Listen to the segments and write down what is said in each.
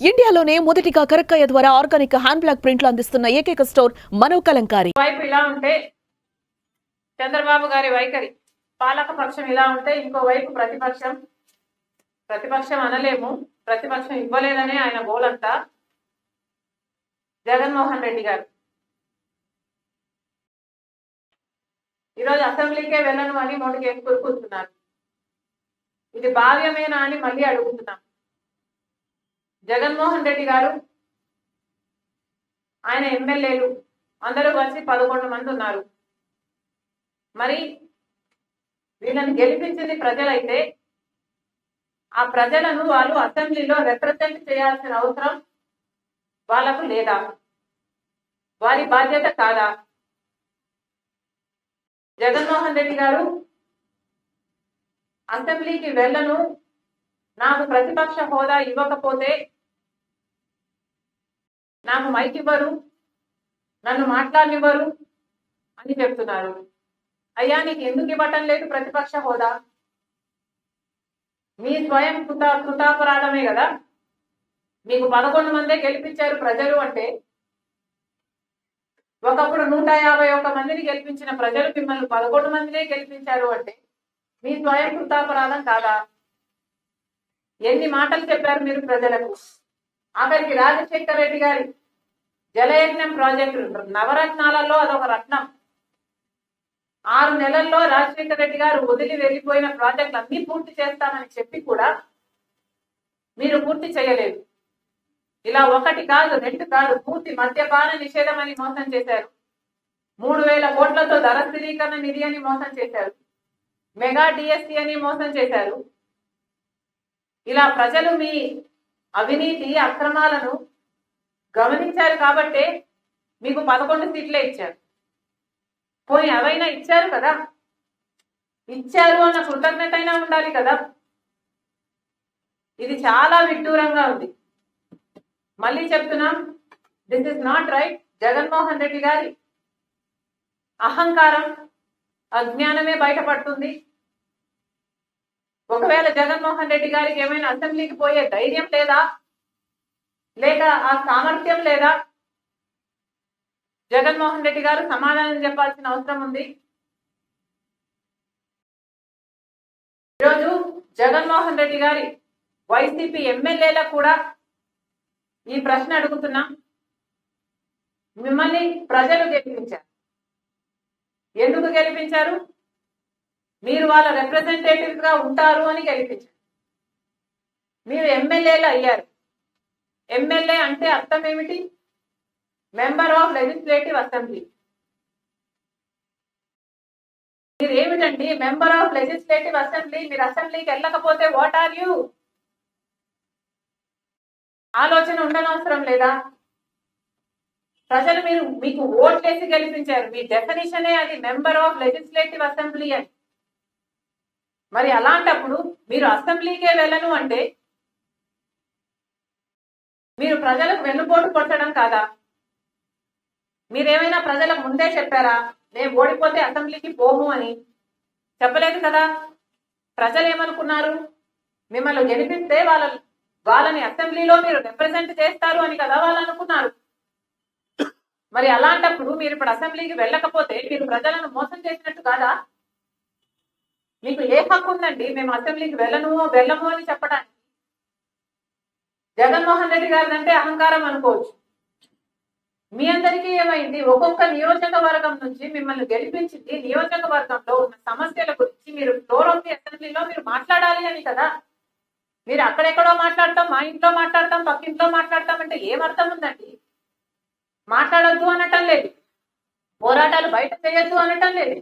ఇండియాలోనే మొదటిగా కరక్కయ్య ద్వారా ఆర్గానిక్ హ్యాండ్ బ్లాక్ ప్రింట్లు అందిస్తున్న ఏకైక స్టోర్ మనో కలంకారి. వైపు ఇలా ఉంటే చంద్రబాబు గారి వైఖరి పాలక పక్షం ఇలా ఉంటే ఇంకో వైపు ప్రతిపక్షం ప్రతిపక్షం అనలేము ప్రతిపక్షం ఇవ్వలేదనే ఆయన గోలంతా జగన్మోహన్ రెడ్డి గారు. ఈరోజు అసెంబ్లీకే వెళ్ళను అని మొండికి కూర్చున్నారు ఇది భావ్యమేనా అని మళ్ళీ అడుగుతున్నాం. జగన్మోహన్ రెడ్డి గారు ఆయన ఎమ్మెల్యేలు అందరూ కలిసి పదకొండు మంది ఉన్నారు. మరి వీళ్ళని గెలిపించింది ప్రజలైతే ఆ ప్రజలను వాళ్ళు అసెంబ్లీలో రిప్రజెంట్ చేయాల్సిన అవసరం వాళ్ళకు లేదా? వారి బాధ్యత కాదా? జగన్మోహన్ రెడ్డి గారు అసెంబ్లీకి వెళ్ళను నాకు ప్రతిపక్ష హోదా ఇవ్వకపోతే నాకు మైక్ ఇవ్వరు నన్ను మాట్లాడనివ్వరు అని చెప్తున్నారు. అయ్యా నీకు ఎందుకు ఇవ్వటం లేదు ప్రతిపక్ష హోదా? మీ స్వయం కృత కృతాపరాధమే కదా? మీకు పదకొండు మందే గెలిపించారు ప్రజలు అంటే ఒకప్పుడు నూట యాభై ఒక్క మందిని గెలిపించిన ప్రజలు మిమ్మల్ని పదకొండు మందినే గెలిపించారు అంటే మీ స్వయం కృతాపరాధం కాదా? ఎన్ని మాటలు చెప్పారు మీరు ప్రజలకు? ఆఖరికి రాజశేఖర్ రెడ్డి గారి జలయజ్ఞం ప్రాజెక్టు. నవరత్నాలలో అదొక రత్నం. ఆరు నెలల్లో రాజశేఖర రెడ్డి గారు వదిలి వెళ్ళిపోయిన ప్రాజెక్టులు అన్ని పూర్తి చేస్తామని చెప్పి కూడా మీరు పూర్తి చేయలేదు. ఇలా ఒకటి కాదు రెండు కాదు పూర్తి మద్యపాన నిషేధం అని మోసం చేశారు. మూడు వేల కోట్లతో ధర స్థిరీకరణ నిధి అని మోసం చేశారు. మెగా డిఎస్సి అని మోసం చేశారు. ఇలా ప్రజలు మీ అవినీతి అక్రమాలను గమనించారు కాబట్టే మీకు పదకొండు సీట్లే ఇచ్చారు. పోయి అవైనా ఇచ్చారు కదా? ఇచ్చారు అన్న కృతజ్ఞత అయినా ఉండాలి కదా? ఇది చాలా విడ్డూరంగా ఉంది. మళ్ళీ చెప్తున్నాం this is not right Jaganmohan Reddy గారి అహంకారం అజ్ఞానమే బయటపడుతుంది. ఒకవేళ జగన్మోహన్ రెడ్డి గారికి ఏమైనా అసెంబ్లీకి పోయే ధైర్యం లేదా? లేక ఆ సామర్థ్యం లేదా? జగన్మోహన్ రెడ్డి గారు సమాధానం చెప్పాల్సిన అవసరం ఉంది. ఈరోజు జగన్మోహన్ రెడ్డి గారి వైసీపీ ఎమ్మెల్యేల కూడా ఈ ప్రశ్న అడుగుతున్నా. మిమ్మల్ని ప్రజలు గెలిపించారు. ఎందుకు గెలిపించారు? మీరు వాళ్ళ రిప్రజెంటేటివ్గా ఉంటారు అని గెలిపించారు. మీరు ఎమ్మెల్యేలు అయ్యారు. ఎమ్మెల్యే అంటే అర్థం ఏమిటి? మెంబర్ ఆఫ్ లెజిస్లేటివ్ అసెంబ్లీ మీరు ఏమిటండి? మెంబర్ ఆఫ్ లెజిస్లేటివ్ అసెంబ్లీ మీరు అసెంబ్లీకి వెళ్ళకపోతే వాట్ ఆర్ యూ ఆలోచన ఉండనవసరం లేదా? ప్రజలు మీరు మీకు ఓట్లేసి గెలిపించారు. మీ డెఫినేషనే అది మెంబర్ ఆఫ్ లెజిస్లేటివ్ అసెంబ్లీ అని. మరి అలాంటప్పుడు మీరు అసెంబ్లీకే వెళ్ళను అంటే మీరు ప్రజలకు వెన్నుపోటు కొట్టడం కాదా? మీరేమైనా ప్రజలకు ముందే చెప్పారా? మేము ఓడిపోతే అసెంబ్లీకి పోము అని? చెప్పలేదు కదా? ప్రజలు ఏమనుకున్నారు మిమ్మల్ని గెలిపిస్తే వాళ్ళ వాళ్ళని అసెంబ్లీలో మీరు రిప్రజెంట్ చేస్తారు అని కదా వాళ్ళు అనుకున్నారు. మరి అలాంటప్పుడు మీరు ఇప్పుడు అసెంబ్లీకి వెళ్ళకపోతే మీరు ప్రజలను మోసం చేసినట్టు కాదా? మీకు ఏ హక్కు ఉందండి? మేము అసెంబ్లీకి వెళ్ళను వెళ్ళము అని చెప్పడానికి. జగన్మోహన్ రెడ్డి గారిది అంటే అహంకారం అనుకోవచ్చు. మీ అందరికీ ఏమైంది? ఒక్కొక్క నియోజకవర్గం నుంచి మిమ్మల్ని గెలిపించింది నియోజకవర్గంలో ఉన్న సమస్యల గురించి మీరు ఫ్లోర్ ఆఫ్ ది అసెంబ్లీలో మీరు మాట్లాడాలి అని కదా? మీరు అక్కడెక్కడో మాట్లాడతాం మా ఇంట్లో మాట్లాడతాం పక్కింట్లో మాట్లాడతాం అంటే ఏం అర్థం ఉందండి? మాట్లాడొద్దు అనటం లేదు. పోరాటాలు బయట చేయొద్దు అనటం లేదు.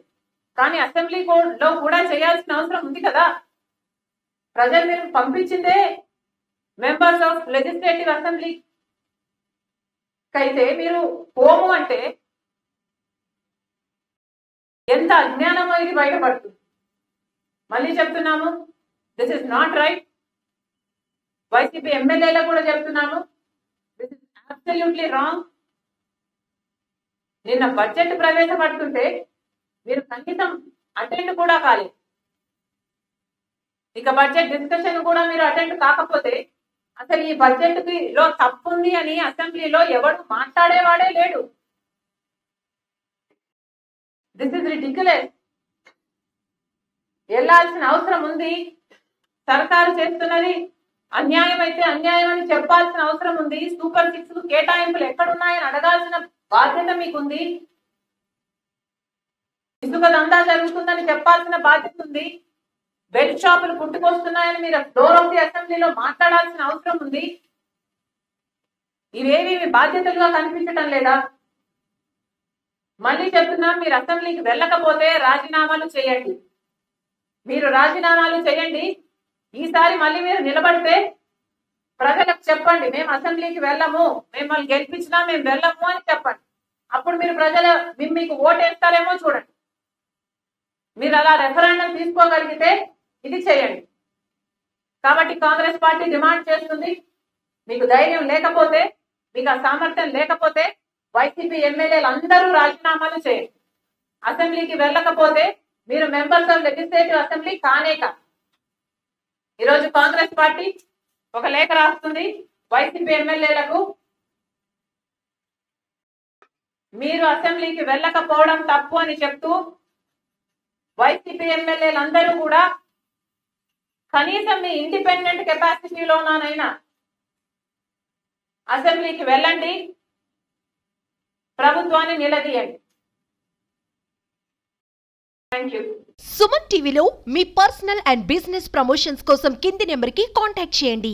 కానీ అసెంబ్లీ లో కూడా చేయాల్సిన అవసరం ఉంది కదా. ప్రజలు మీరు పంపించిందే మెంబర్స్ ఆఫ్ లెజిస్లేటివ్ అసెంబ్లీ అయితే మీరు పోము అంటే ఎంత అజ్ఞానమో ఇది బయటపడుతుంది. మళ్ళీ చెప్తున్నాము this is not right YCP ఎమ్మెల్యేలకు కూడా చెప్తున్నాను దిస్ ఇస్ అబ్సల్యూట్లీ రాంగ్ నిన్న బడ్జెట్ ప్రవేశపడుతుంటే మీరు కనీసం అటెండ్ కూడా కాలేదు. ఇక బడ్జెట్ డిస్కషన్ కూడా మీరు అటెండ్ కాకపోతే అసలు ఈ బడ్జెట్కి లో తప్పు ఉంది అని అసెంబ్లీలో ఎవడు మాట్లాడేవాడే లేడు. దిస్ ఇస్ రిడిక్యులస్ వెళ్ళాల్సిన అవసరం ఉంది. సర్కారు చేస్తున్నది అన్యాయం అయితే అన్యాయం అని చెప్పాల్సిన అవసరం ఉంది. సూపర్ సిక్స్ కేటాయింపులు ఎక్కడున్నాయని అడగాల్సిన బాధ్యత మీకుంది. ఇసుక దందా జరుగుతుందని చెప్పాల్సిన బాధ్యత ఉంది? బెడ్ షాపులు పుట్టుకొస్తున్నాయని మీరు డోర్ ఆఫ్ ది అసెంబ్లీలో మాట్లాడాల్సిన అవసరం ఉంది? ఇవేవి మీ బాధ్యతలుగా కనిపించటం లేదా? మళ్ళీ చెప్తున్నా మీరు అసెంబ్లీకి వెళ్ళకపోతే రాజీనామాలు చేయండి. మీరు రాజీనామాలు చేయండి. ఈసారి మళ్ళీ మీరు నిలబడితే ప్రజలకు చెప్పండి మేము అసెంబ్లీకి వెళ్ళము. మిమ్మల్ని గెలిపించినా మేము వెళ్ళము అని చెప్పండి. అప్పుడు మీరు ప్రజల మేము మీకు ఓటేస్తారేమో చూడండి. మీరు అలా రెఫరెండం తీసుకోగలిగితే ఇది చేయండి. కాబట్టి కాంగ్రెస్ పార్టీ డిమాండ్ చేస్తుంది. మీకు ధైర్యం లేకపోతే మీకు ఆ సామర్థ్యం లేకపోతే వైసీపీ ఎమ్మెల్యేలు అందరూ రాజీనామాలు చేయండి. అసెంబ్లీకి వెళ్ళకపోతే మీరు మెంబర్స్ ఆఫ్ లెజిస్లేటివ్ అసెంబ్లీ కానేక ఈరోజు కాంగ్రెస్ పార్టీ ఒక లేఖ రాస్తుంది. వైసీపీ ఎమ్మెల్యేలకు మీరు అసెంబ్లీకి వెళ్ళకపోవడం తప్పు అని చెప్తూ వైసీపీ ఎమ్మెల్యేలందరూ కూడా కనీసం మీ ఇండిపెండెంట్ కెపాసిటీలోనైనా అసెంబ్లీకి వెళ్ళండి ప్రభుత్వాన్ని నిలదీయండి. సుమన్ టీవీలో మీ పర్సనల్ అండ్ బిజినెస్ ప్రమోషన్స్ కోసం కింది నెంబర్కి కాంటాక్ట్ చేయండి.